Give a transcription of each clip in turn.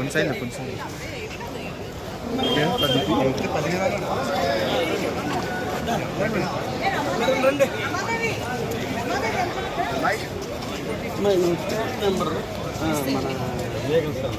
కొంచెం కొంచెం నెంబర్ మన వేగం సార్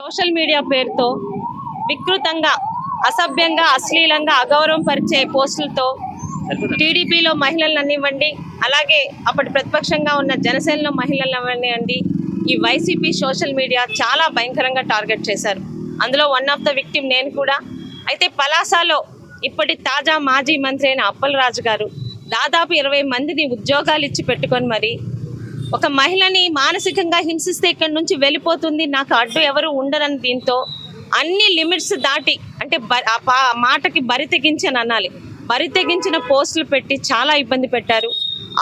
సోషల్ మీడియా పేరుతో వికృతంగా అసభ్యంగా అశ్లీలంగా అగౌరవం పరిచే పోస్టులతో టీడీపీలో మహిళలను అనివ్వండి అలాగే అప్పటి ప్రతిపక్షంగా ఉన్న జనసేనలో మహిళలు అవ్వనివ్వండి ఈ వైసీపీ సోషల్ మీడియా చాలా భయంకరంగా టార్గెట్ చేశారు. అందులో వన్ ఆఫ్ ద విక్టిమ్ నేను కూడా. అయితే పలాసలో ఇప్పటి తాజా మాజీ మంత్రి అయిన అప్పలరాజు గారు దాదాపు ఇరవై మందిని ఉద్యోగాలు ఇచ్చి పెట్టుకొని మరి ఒక మహిళని మానసికంగా హింసిస్తే ఇక్కడి నుంచి వెళ్ళిపోతుంది నాకు అడ్డు ఎవరు ఉండరని దీంతో అన్ని లిమిట్స్ దాటి అంటే బ- మాటకి బరి తెగించని అనాలి. బరి తెగించిన పోస్టులు పెట్టి చాలా ఇబ్బంది పెట్టారు.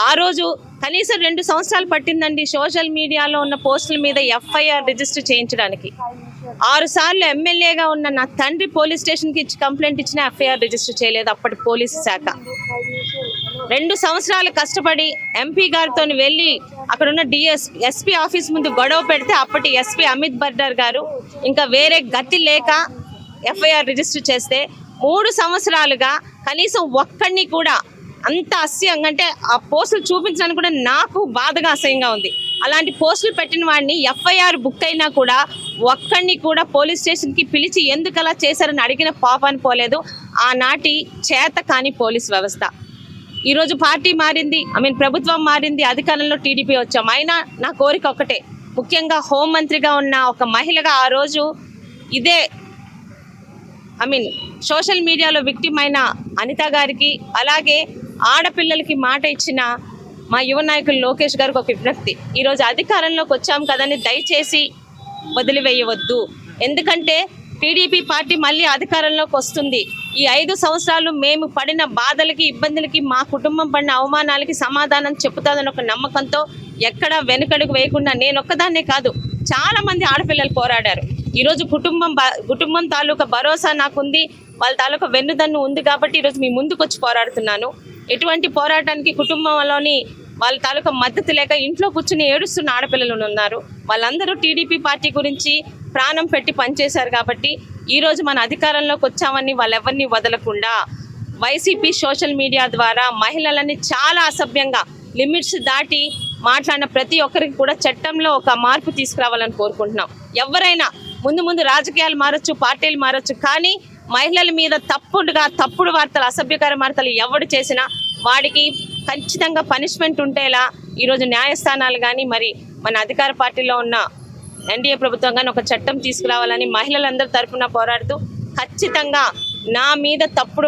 ఆ రోజు కనీసం రెండు సంవత్సరాలు పట్టిందండి సోషల్ మీడియాలో ఉన్న పోస్టుల మీద ఎఫ్ఐఆర్ రిజిస్టర్ చేయించడానికి. ఆరు సార్లు ఎమ్మెల్యేగా ఉన్న నా తండ్రి పోలీస్ స్టేషన్కి ఇచ్చి కంప్లైంట్ ఇచ్చిన ఎఫ్ఐఆర్ రిజిస్టర్ చేయలేదు. అప్పటి పోలీసు శాఖ. రెండు సంవత్సరాలు కష్టపడి ఎంపీ గారితో వెళ్ళి అక్కడ ఉన్న డిఎస్ ఎస్పీ ఆఫీస్ ముందు గొడవ పెడితే అప్పటి ఎస్పీ అమిత్ బర్డర్ గారు ఇంకా వేరే గతి లేక ఎఫ్ఐఆర్ రిజిస్టర్ చేస్తే మూడు సంవత్సరాలుగా కనీసం ఒక్కడిని కూడా అంత అసహ్యంగా అంటే ఆ పోస్టులు చూపించడానికి కూడా నాకు బాధగా అసహ్యంగా ఉంది. అలాంటి పోస్టులు పెట్టిన వాడిని ఎఫ్ఐఆర్ బుక్ అయినా కూడా ఒక్కడిని కూడా పోలీస్ స్టేషన్కి పిలిచి ఎందుకు అలా చేశారని అడిగిన పాపాన్ని పోలేదు. ఆనాటి చేత కాని పోలీస్ వ్యవస్థ. ఈరోజు పార్టీ మారింది ఐ మీన్ ప్రభుత్వం మారింది అధికారంలో టీడీపీ వచ్చాం. అయినా నా కోరిక ఒకటే. ముఖ్యంగా హోంమంత్రిగా ఉన్న ఒక మహిళగా ఆ రోజు ఇదే ఐ మీన్ సోషల్ మీడియాలో విక్టిమ్ అయిన అనిత గారికి అలాగే ఆడపిల్లలకి మాట ఇచ్చిన మా యువ నాయకులు లోకేష్ గారికి ఒక విజ్ఞప్తి. ఈరోజు అధికారంలోకి వచ్చాం కదని దయచేసి వదిలివేయవద్దు. ఎందుకంటే టీడీపీ పార్టీ మళ్ళీ అధికారంలోకి వస్తుంది. ఈ ఐదు సంవత్సరాలు మేము పడిన బాధలకి ఇబ్బందులకి మా కుటుంబం పడిన అవమానాలకి సమాధానం చెబుతుందని ఒక నమ్మకంతో ఎక్కడ వెనుకడుగు వేయకుండా నేను ఒక్కదాన్నే కాదు చాలా మంది ఆడపిల్లలు పోరాడారు. ఈరోజు కుటుంబం కుటుంబం తాలూకా భరోసా నాకుంది వాళ్ళ తాలూకా వెన్నుదన్ను ఉంది కాబట్టి ఈరోజు మీ ముందుకు వచ్చి పోరాడుతున్నాను. ఎటువంటి పోరాటానికి కుటుంబంలోని వాళ్ళ తాలూకా మద్దతు లేక ఇంట్లో కూర్చుని ఏడుస్తున్న ఆడపిల్లలు ఉన్నారు. వాళ్ళందరూ టీడీపీ పార్టీ గురించి ప్రాణం పెట్టి పనిచేశారు కాబట్టి ఈరోజు మన అధికారంలోకి వచ్చామని వాళ్ళెవరిని వదలకుండా వైసీపీ సోషల్ మీడియా ద్వారా మహిళలని చాలా అసభ్యంగా లిమిట్స్ దాటి మాట్లాడిన ప్రతి ఒక్కరికి కూడా చట్టంలో ఒక మార్పు తీసుకురావాలని కోరుకుంటున్నాం. ఎవరైనా ముందు ముందు రాజకీయాలు మారచ్చు పార్టీలు మారచ్చు కానీ మహిళల మీద తప్పుడుగా తప్పుడు వార్తలు అసభ్యకర వార్తలు ఎవడు చేసినా వాడికి ఖచ్చితంగా పనిష్మెంట్ ఉంటేలా ఈరోజు న్యాయస్థానాలు కానీ మరి మన అధికార పార్టీలో ఉన్న ఎన్డీఏ ప్రభుత్వం కానీ ఒక చట్టం తీసుకురావాలని మహిళలందరి తరఫున పోరాడుతూ ఖచ్చితంగా నా మీద తప్పుడు